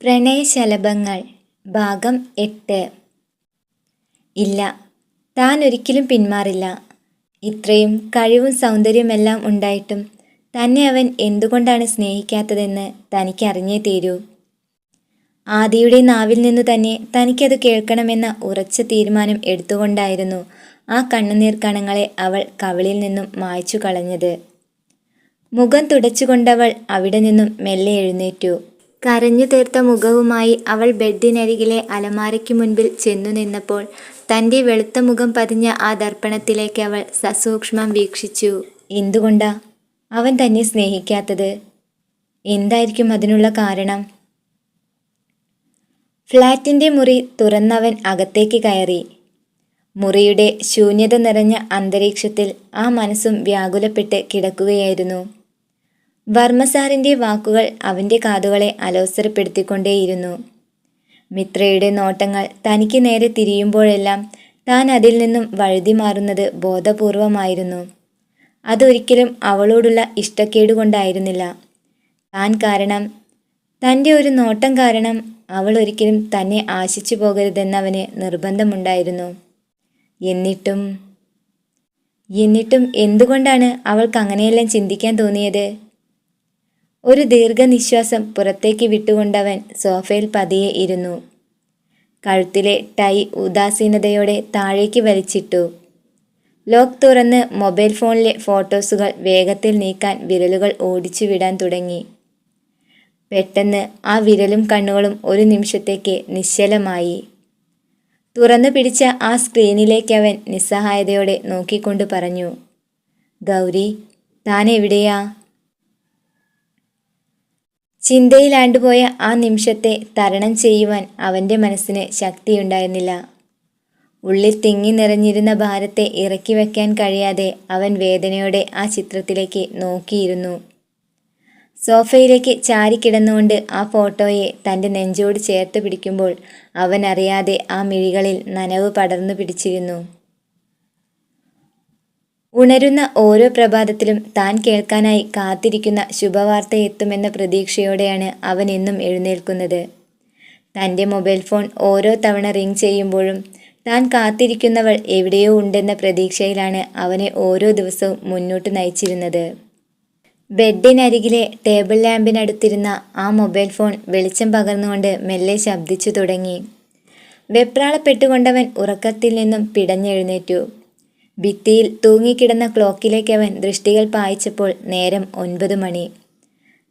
പ്രണയശലഭങ്ങൾ ഭാഗം എട്ട്. ഇല്ല താൻ ഒരിക്കലും പിന്മാറില്ല. ഇത്രയും കഴിവും സൗന്ദര്യമെല്ലാം ഉണ്ടായിട്ടും തന്നെ അവൻ എന്തുകൊണ്ടാണ് സ്നേഹിക്കാത്തതെന്ന് തനിക്ക് അറിഞ്ഞേ തീരൂ. ആദിയുടെ നാവിൽ നിന്ന് തന്നെ തനിക്കത് കേൾക്കണമെന്ന ഉറച്ച തീരുമാനം എടുത്തുകൊണ്ടായിരുന്നു ആ കണ്ണുനീർ കണങ്ങളെ അവൾ കവിളിൽ നിന്നും മായ്ച്ചു കളഞ്ഞത് മുഖം തുടച്ചുകൊണ്ടവൾ അവിടെ നിന്നും മെല്ലെ എഴുന്നേറ്റു. കരഞ്ഞു തീർത്ത മുഖവുമായി അവൾ ബെഡിനരികിലെ അലമാരയ്ക്ക് മുൻപിൽ ചെന്നു നിന്നപ്പോൾ തന്റെ വെളുത്ത മുഖം പതിഞ്ഞ ആ ദർപ്പണത്തിലേക്ക് അവൾ സസൂക്ഷ്മം വീക്ഷിച്ചു. എന്തുകൊണ്ടാ? അവൻ തന്നെ സ്നേഹിക്കാത്തത്. എന്തായിരിക്കും അതിനുള്ള കാരണം? ഫ്ലാറ്റിന്റെ മുറി തുറന്നവൻ അകത്തേക്ക് കയറി. മുറിയുടെ ശൂന്യത നിറഞ്ഞ അന്തരീക്ഷത്തിൽ ആ മനസ്സും വ്യാകുലപ്പെട്ട് കിടക്കുകയായിരുന്നു. വർമ്മസാറിന്റെ വാക്കുകൾ അവന്റെ കാതുകളെ അലോസരപ്പെടുത്തിക്കൊണ്ടേയിരുന്നു. മിത്രയുടെ നോട്ടങ്ങൾ തനിക്ക് നേരെ തിരിയുമ്പോഴെല്ലാം താൻ അതിൽ നിന്നും വഴുതി മാറുന്നത് ബോധപൂർവമായിരുന്നു. അതൊരിക്കലും അവളോടുള്ള ഇഷ്ടക്കേടുകൊണ്ടായിരുന്നില്ല. താൻ കാരണം തന്റെ ഒരു നോട്ടം കാരണം അവൾ ഒരിക്കലും തന്നെ ആശിച്ചു പോകരുതെന്നവന് നിർബന്ധമുണ്ടായിരുന്നു. എന്നിട്ടും എന്നിട്ടും എന്തുകൊണ്ടാണ് അവൾക്ക് അങ്ങനെയെല്ലാം ചിന്തിക്കാൻ തോന്നിയത്? ഒരു ദീർഘനിശ്വാസം പുറത്തേക്ക് വിട്ടുകൊണ്ടവൻ സോഫയിൽ പതിയെ ഇരുന്നു. കഴുത്തിലെ ടൈ ഉദാസീനതയോടെ താഴേക്ക് വലിച്ചിട്ടു. ലോക്ക് തുറന്ന് മൊബൈൽ ഫോണിലെ ഫോട്ടോസുകൾ വേഗത്തിൽ നീക്കാൻ വിരലുകൾ ഓടിച്ചു വിടാൻ തുടങ്ങി. പെട്ടെന്ന് ആ വിരലും കണ്ണുകളും ഒരു നിമിഷത്തേക്ക് നിശ്ചലമായി. തുറന്നു പിടിച്ച ആ സ്ക്രീനിലേക്ക് അവൻ നിസ്സഹായതയോടെ നോക്കിക്കൊണ്ട് പറഞ്ഞു ഗൗരി താൻ എവിടെയാ ചിന്തയിലാണ്ടുപോയ ആ നിമിഷത്തെ തരണം ചെയ്യുവാൻ അവന്റെ മനസ്സിന് ശക്തിയുണ്ടായിരുന്നില്ല. ഉള്ളിൽ തിങ്ങി നിറഞ്ഞിരുന്ന ഭാരത്തെ ഇറക്കി വയ്ക്കാൻ കഴിയാതെ അവൻ വേദനയോടെ ആ ചിത്രത്തിലേക്ക് നോക്കിയിരുന്നു. സോഫയിലേക്ക് ചാരിക്കിടന്നുകൊണ്ട് ആ ഫോട്ടോയെ തന്റെ നെഞ്ചോട് ചേർത്ത് പിടിക്കുമ്പോൾ അവൻ അറിയാതെ ആ മിഴികളിൽ നനവ് പടർന്നു പിടിച്ചിരുന്നു. ഉണരുന്ന ഓരോ പ്രഭാതത്തിലും താൻ കേൾക്കാനായി കാത്തിരിക്കുന്ന ശുഭവാർത്ത എത്തുമെന്ന പ്രതീക്ഷയോടെയാണ് അവൻ എന്നും എഴുന്നേൽക്കുന്നത്. തന്റെ മൊബൈൽ ഫോൺ ഓരോ തവണ റിംഗ് ചെയ്യുമ്പോഴും താൻ കാത്തിരിക്കുന്നവൾ എവിടെയോ ഉണ്ടെന്ന പ്രതീക്ഷയിലാണ് അവനെ ഓരോ ദിവസവും മുന്നോട്ട് നയിച്ചിരുന്നത്. ബെഡിനരികിലെ ടേബിൾ ലാമ്പിനടുത്തിരുന്ന ആ മൊബൈൽ ഫോൺ വെളിച്ചം പകർന്നുകൊണ്ട് മെല്ലെ ശബ്ദിച്ചു തുടങ്ങി. വെപ്രാളപ്പെട്ടുകൊണ്ടവൻ ഉറക്കത്തിൽ നിന്നും പിടഞ്ഞെഴുന്നേറ്റു. ഭിത്തിയിൽ തൂങ്ങിക്കിടന്ന ക്ലോക്കിലേക്ക് അവൻ ദൃഷ്ടികൾ പായിച്ചപ്പോൾ നേരം ഒൻപത് മണി.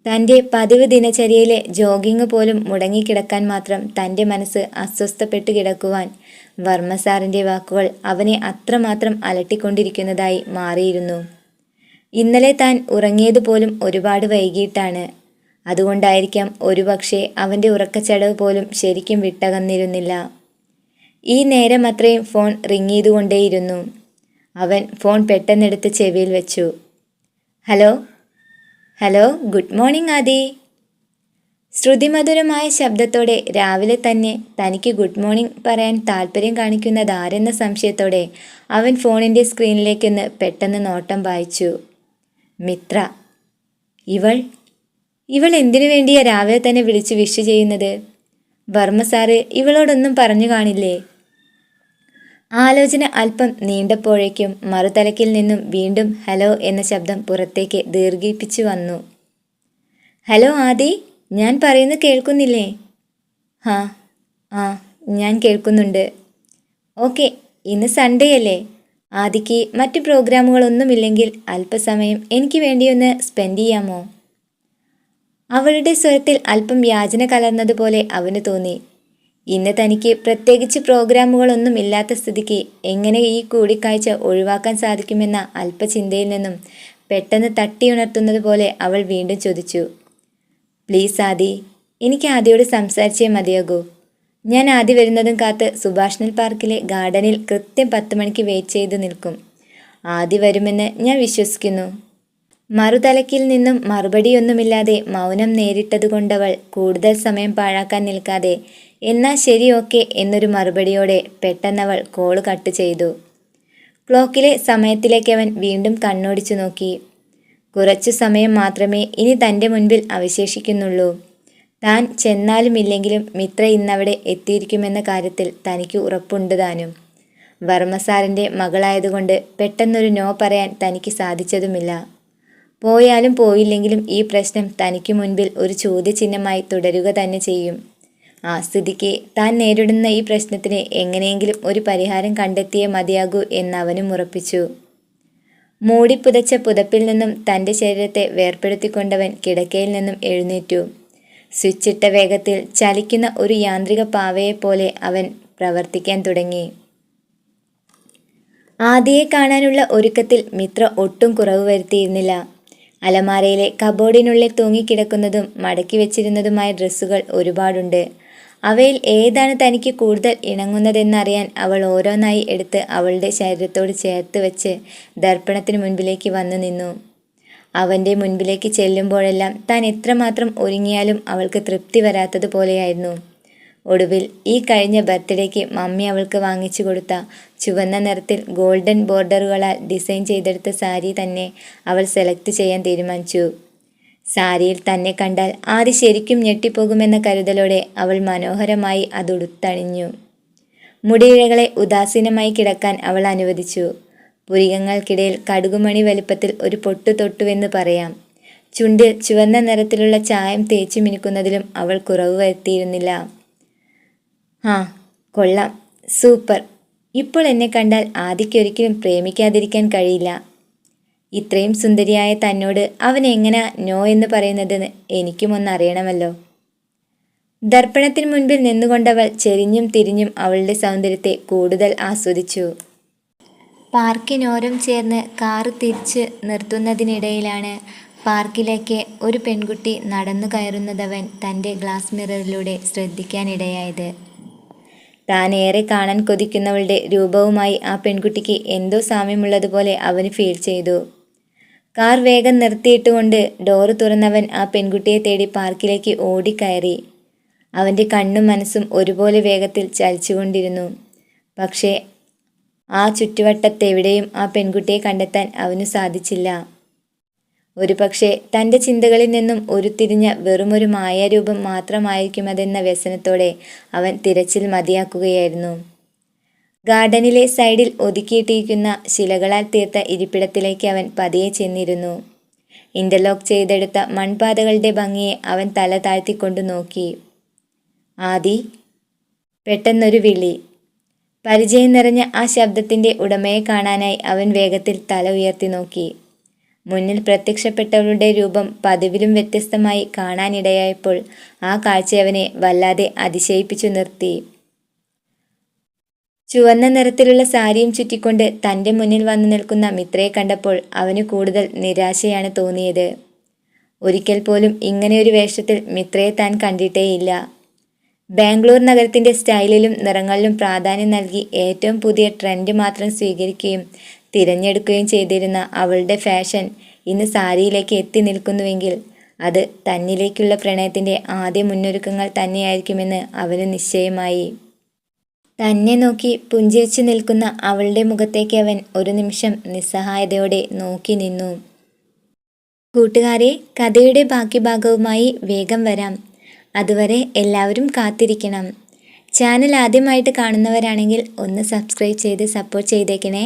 തന്റെ പതിവ് ദിനചര്യയിലെ ജോഗിങ് പോലും മുടങ്ങിക്കിടക്കാൻ മാത്രം തന്റെ മനസ്സ് അസ്വസ്ഥപ്പെട്ടു കിടക്കുവാൻ വർമ്മ സാറിന്റെ വാക്കുകൾ അവനെ അത്രമാത്രം അലട്ടിക്കൊണ്ടിരിക്കുന്നതായി മാറിയിരുന്നു. ഇന്നലെ താൻ ഉറങ്ങിയതുപോലും ഒരുപാട് വൈകിട്ടാണ്. അതുകൊണ്ടായിരിക്കാം ഒരുപക്ഷെ അവന്റെ ഉറക്കച്ചടവ് പോലും ശരിക്കും വിട്ടകന്നിരുന്നില്ല. ഈ നേരം അത്രയും ഫോൺ റിങ് ചെയ്തുകൊണ്ടേയിരുന്നു. അവൻ ഫോൺ പെട്ടെന്നെടുത്ത് ചെവിയിൽ വെച്ചു. Hello? Hello good morning Aadi. ശ്രുതിമധുരമായ ശബ്ദത്തോടെ രാവിലെ തന്നെ തനിക്ക് ഗുഡ് മോർണിംഗ് പറയാൻ താല്പര്യം കാണിക്കുന്നത് ആരെന്ന സംശയത്തോടെ അവൻ ഫോണിന്റെ സ്ക്രീനിലേക്കൊന്ന് പെട്ടെന്ന് നോട്ടം വായിച്ചു. മിത്ര ഇവൾ? ഇവൾ എന്തിനു വേണ്ടിയാ രാവിലെ തന്നെ വിളിച്ച് വിഷ് ചെയ്യുന്നത്? വർമ്മ സാറ് ഇവളോടൊന്നും പറഞ്ഞു കാണില്ലേ? ആലോചന അല്പം നീണ്ടപ്പോഴേക്കും മറുതലക്കിൽ നിന്നും വീണ്ടും ഹലോ എന്ന ശബ്ദം പുറത്തേക്ക് ദീർഘിപ്പിച്ചു വന്നു. ഹലോ ആദി ഞാൻ പറയുന്നത് കേൾക്കുന്നില്ലേ? ഹാ ആ ഞാൻ കേൾക്കുന്നുണ്ട്. ഓക്കെ ഇന്ന് സൺഡേ അല്ലേ? ആദിക്ക് മറ്റ് പ്രോഗ്രാമുകളൊന്നുമില്ലെങ്കിൽ അല്പസമയം എനിക്ക് വേണ്ടിയൊന്ന് സ്പെൻഡ് ചെയ്യാമോ? അവളുടെ സ്വരത്തിൽ അല്പം യാചന കലർന്നതുപോലെ അവന് തോന്നി. ഇന്ന് തനിക്ക് പ്രത്യേകിച്ച് പ്രോഗ്രാമുകളൊന്നും ഇല്ലാത്ത സ്ഥിതിക്ക് എങ്ങനെ ഈ കൂടിക്കാഴ്ച ഒഴിവാക്കാൻ സാധിക്കുമെന്ന അല്പചിന്തയിൽ നിന്നും പെട്ടെന്ന് തട്ടിയുണർത്തുന്നത് പോലെ അവൾ വീണ്ടും ചോദിച്ചു. പ്ലീസ് ആദി എനിക്ക് ആദിയോട് സംസാരിച്ചേ മതിയാകൂ. ഞാൻ ആദ്യം വരുന്നതും കാത്ത് സുഭാഷ്ണൽ പാർക്കിലെ ഗാർഡനിൽ കൃത്യം പത്ത് മണിക്ക് വെയിറ്റ് ചെയ്ത് നിൽക്കും. ആദ്യ വരുമെന്ന് ഞാൻ വിശ്വസിക്കുന്നു. മറുതലക്കിൽ നിന്നും മറുപടിയൊന്നുമില്ലാതെ മൗനം നേരിട്ടതുകൊണ്ടവൾ കൂടുതൽ സമയം പാഴാക്കാൻ നിൽക്കാതെ എന്നാ ശരി ഓക്കെ എന്നൊരു മറുപടിയോടെ പെട്ടെന്നവൾ കോൾ കട്ട് ചെയ്തു. ക്ലോക്കിലെ സമയത്തിലേക്ക് അവൻ വീണ്ടും കണ്ണോടിച്ചു നോക്കി. കുറച്ചു സമയം മാത്രമേ ഇനി തന്റെ മുൻപിൽ അവശേഷിക്കുന്നുള്ളൂ. താൻ ചെന്നാലും ഇല്ലെങ്കിലും മിത്ര ഇന്നവിടെ എത്തിയിരിക്കുമെന്ന കാര്യത്തിൽ തനിക്ക് ഉറപ്പുണ്ട് താനും. വർമ്മസാറിന്റെ മകളായതുകൊണ്ട് പെട്ടെന്നൊരു നോ പറയാൻ തനിക്ക് സാധിച്ചതുമില്ല. പോയാലും പോയില്ലെങ്കിലും ഈ പ്രശ്നം തനിക്ക് മുൻപിൽ ഒരു ചോദ്യചിഹ്നമായി തുടരുക തന്നെ ചെയ്യും. ആ സ്ഥിതിക്ക് താൻ നേരിടുന്ന ഈ പ്രശ്നത്തിന് എങ്ങനെയെങ്കിലും ഒരു പരിഹാരം കണ്ടെത്തിയേ മതിയാകൂ എന്നവനും ഉറപ്പിച്ചു. മൂടിപ്പുതച്ച പുതപ്പിൽ നിന്നും തന്റെ ശരീരത്തെ വേർപ്പെടുത്തിക്കൊണ്ടവൻ കിടക്കയിൽ നിന്നും എഴുന്നേറ്റു. സ്വിച്ചിട്ട വേഗത്തിൽ ചലിക്കുന്ന ഒരു യാന്ത്രിക പാവയെപ്പോലെ അവൻ പ്രവർത്തിക്കാൻ തുടങ്ങി. ആദിയെ കാണാനുള്ള ഒരുക്കത്തിൽ മിത്ര ഒട്ടും കുറവ് വരുത്തിയിരുന്നില്ല. അലമാരയിലെ കബോർഡിനുള്ളിൽ തൂങ്ങിക്കിടക്കുന്നതും മടക്കി വെച്ചിരുന്നതുമായ ഡ്രസ്സുകൾ ഒരുപാടുണ്ട്. അവയിൽ ഏതാണ് തനിക്ക് കൂടുതൽ ഇണങ്ങുന്നതെന്നറിയാൻ അവൾ ഓരോന്നായി എടുത്ത് അവളുടെ ശരീരത്തോട് ചേർത്ത് വെച്ച് ദർപ്പണത്തിന് മുൻപിലേക്ക് വന്നു നിന്നു. അവന്റെ മുൻപിലേക്ക് ചെല്ലുമ്പോഴെല്ലാം താൻ എത്രമാത്രം ഒരുങ്ങിയാലും അവൾക്ക് തൃപ്തി വരാത്തതുപോലെയായിരുന്നു ഒടുവിൽ ഈ കഴിഞ്ഞ ബർത്ത്ഡേക്ക് മമ്മി അവൾക്ക് വാങ്ങിച്ചു കൊടുത്ത ചുവന്ന നിറത്തിൽ ഗോൾഡൻ ബോർഡറുകളാൽ ഡിസൈൻ ചെയ്തെടുത്ത സാരി തന്നെ അവൾ സെലക്ട് ചെയ്യാൻ തീരുമാനിച്ചു. സാരിയിൽ തന്നെ കണ്ടാൽ ആര് ശരിക്കും ഞെട്ടിപ്പോകുമെന്ന കരുതലോടെ അവൾ മനോഹരമായി അതുടുത്തണിഞ്ഞു. മുടിയിഴകളെ ഉദാസീനമായി കിടക്കാൻ അവൾ അനുവദിച്ചു. പുരികങ്ങൾക്കിടയിൽ കടുകുമണി വലിപ്പത്തിൽ ഒരു പൊട്ടു തൊട്ടുവെന്ന് പറയാം. ചുണ്ടിൽ ചുവന്ന നിറത്തിലുള്ള ചായം തേച്ചു മിനുക്കുന്നതിലും അവൾ കുറവ് വരുത്തിയിരുന്നില്ല. ആ കൊള്ളാം. സൂപ്പർ. ഇപ്പോൾ എന്നെ കണ്ടാൽ ആദിക്കൊരിക്കലും പ്രേമിക്കാതിരിക്കാൻ കഴിയില്ല. ഇത്രയും സുന്ദരിയായ തന്നോട് അവൻ എങ്ങനെ നോ എന്ന് പറയുന്നതെന്ന് എനിക്കും ഒന്ന് അറിയണമല്ലോ. ദർപ്പണത്തിന് മുൻപിൽ നിന്നുകൊണ്ടവൾ ചെരിഞ്ഞും തിരിഞ്ഞും അവളുടെ സൗന്ദര്യത്തെ കൂടുതൽ ആസ്വദിച്ചു. പാർക്കിനോരം ചേർന്ന് കാറ് തിരിച്ച് നിർത്തുന്നതിനിടയിലാണ് പാർക്കിലേക്ക് ഒരു പെൺകുട്ടി നടന്നു കയറുന്നതവൻ തന്റെ ഗ്ലാസ് മിററിലൂടെ ശ്രദ്ധിക്കാനിടയായത്. താൻ ഏറെ കാണാൻ കൊതിക്കുന്നവളുടെ രൂപവുമായി ആ പെൺകുട്ടിക്ക് എന്തോ സാമ്യമുള്ളതുപോലെ അവന് ഫീൽ ചെയ്തു. കാർ വേഗം നിർത്തിയിട്ടുകൊണ്ട് ഡോറ് തുറന്നവൻ ആ പെൺകുട്ടിയെ തേടി പാർക്കിലേക്ക് ഓടിക്കയറി. അവന്റെ കണ്ണും മനസ്സും ഒരുപോലെ വേഗത്തിൽ ചലിച്ചുകൊണ്ടിരുന്നു. പക്ഷേ ആ ചുറ്റുവട്ടത്തെവിടെയും ആ പെൺകുട്ടിയെ കണ്ടെത്താൻ അവനു സാധിച്ചില്ല. ഒരുപക്ഷെ തന്റെ ചിന്തകളിൽ നിന്നും ഉരുത്തിരിഞ്ഞ വെറുമൊരു മായാരൂപം മാത്രമായിരിക്കുമതെന്ന വ്യസനത്തോടെ അവൻ തിരച്ചിൽ മതിയാക്കുകയായിരുന്നു. ഗാർഡനിലെ സൈഡിൽ ഒതുക്കിയിട്ടിരിക്കുന്ന ശിലകളാൽ തീർത്ത ഇരിപ്പിടത്തിലേക്ക് അവൻ പതിയെ ചെന്നിരുന്നു. ഇന്റർലോക്ക് ചെയ്തെടുത്ത മൺപാതകളുടെ ഭംഗിയെ അവൻ തല താഴ്ത്തിക്കൊണ്ടു നോക്കി. ആദി പെട്ടെന്നൊരു വിളി. പരിചയം നിറഞ്ഞ ആ ശബ്ദത്തിന്റെ ഉടമയെ കാണാനായി അവൻ വേഗത്തിൽ തല ഉയർത്തി നോക്കി. മുന്നിൽ പ്രത്യക്ഷപ്പെട്ടവരുടെ രൂപം പതിവിലും വ്യത്യസ്തമായി കാണാനിടയായപ്പോൾ ആ കാഴ്ച അവനെ വല്ലാതെ അതിശയിപ്പിച്ചു നിർത്തി. ചുവന്ന നിറത്തിലുള്ള സാരിയും ചുറ്റിക്കൊണ്ട് തന്റെ മുന്നിൽ വന്നു നിൽക്കുന്ന മിത്രയെ കണ്ടപ്പോൾ അവന് കൂടുതൽ നിരാശയാണ് തോന്നിയത്. ഒരിക്കൽ പോലും ഇങ്ങനെയൊരു വേഷത്തിൽ മിത്രയെ താൻ കണ്ടിട്ടേയില്ല. ബാംഗ്ലൂർ നഗരത്തിന്റെ സ്റ്റൈലിലും നിറങ്ങളിലും പ്രാധാന്യം നൽകി ഏറ്റവും പുതിയ ട്രെൻഡ് മാത്രം സ്വീകരിക്കുകയും തിരഞ്ഞെടുക്കുകയും ചെയ്തിരുന്ന അവളുടെ ഫാഷൻ ഇന്ന് സാരിയിലേക്ക് എത്തി നിൽക്കുന്നുവെങ്കിൽ അത് തന്നിലേക്കുള്ള പ്രണയത്തിന്റെ ആദ്യ മുന്നൊരുക്കങ്ങൾ തന്നെയായിരിക്കുമെന്ന് അവന് നിശ്ചയമായി. തന്നെ നോക്കി പുഞ്ചിരിച്ചു നിൽക്കുന്ന അവളുടെ മുഖത്തേക്ക് അവൻ ഒരു നിമിഷം നിസ്സഹായതയോടെ നോക്കി നിന്നു. കൂട്ടുകാരെ കഥയുടെ ബാക്കി ഭാഗവുമായി വേഗം വരാം. അതുവരെ എല്ലാവരും കാത്തിരിക്കണം. ചാനൽ ആദ്യമായിട്ട് കാണുന്നവരാണെങ്കിൽ ഒന്ന് സബ്സ്ക്രൈബ് ചെയ്ത് സപ്പോർട്ട് ചെയ്തേക്കണേ.